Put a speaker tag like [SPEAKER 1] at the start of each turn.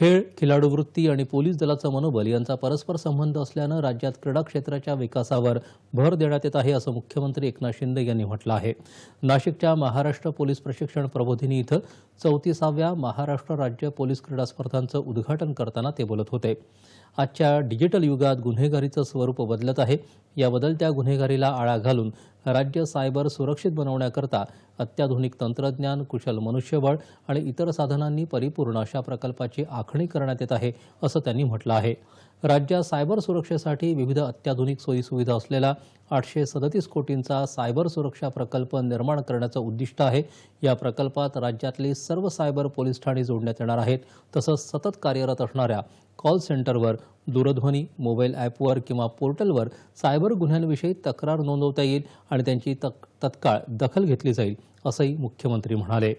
[SPEAKER 1] खेळ खिलाडू वृत्ती आणि पोलीस दलाचं मनोबल यांचा परस्पर संबंध असल्यानं राज्यात क्रीडा क्षेत्राच्या विकासावर भर देण्यात येत आहे असं मुख्यमंत्री एकनाथ शिंदे यांनी म्हटलं आहे. नाशिकच्या महाराष्ट्र पोलीस प्रशिक्षण प्रबोधिनी इथं चौतीसाव्या महाराष्ट्र राज्य पोलीस क्रीडा स्पर्धांचं उद्घाटन करताना ते बोलत होते. आजच्या डिजिटल युगात गुन्हेगारीचं स्वरूप बदलत आहे. या बदलत्या गुन्हेगारीला आळा घालून राज्य सायबर सुरक्षित बनवण्याकरता अत्याधुनिक तंत्रज्ञान कुशल मनुष्यबळ आणि इतर साधनांनी परिपूर्ण अशा प्रकल्पाची आखणी करण्यात येत आहे असं त्यांनी म्हटलं आहे. राज्यात सायबर सुरक्षेसाठी विविध अत्याधुनिक सोयीसुविधा असलेला आठशे सदतीस कोटींचा सायबर सुरक्षा प्रकल्प निर्माण करण्याचं उद्दिष्ट आहे. या प्रकल्पात राज्यातली सर्व सायबर पोलीस ठाणी जोडण्यात येणार आहेत. तसंच सतत कार्यरत असणाऱ्या कॉल सेंटरवर दूरध्वनी मोबाईल ॲपवर किंवा पोर्टलवर सायबर गुन्ह्यांविषयी तक्रार नोंदवता येईल आणि त्यांची तक तत्काळ दखल घेतली जाईल असंही मुख्यमंत्री म्हणाले.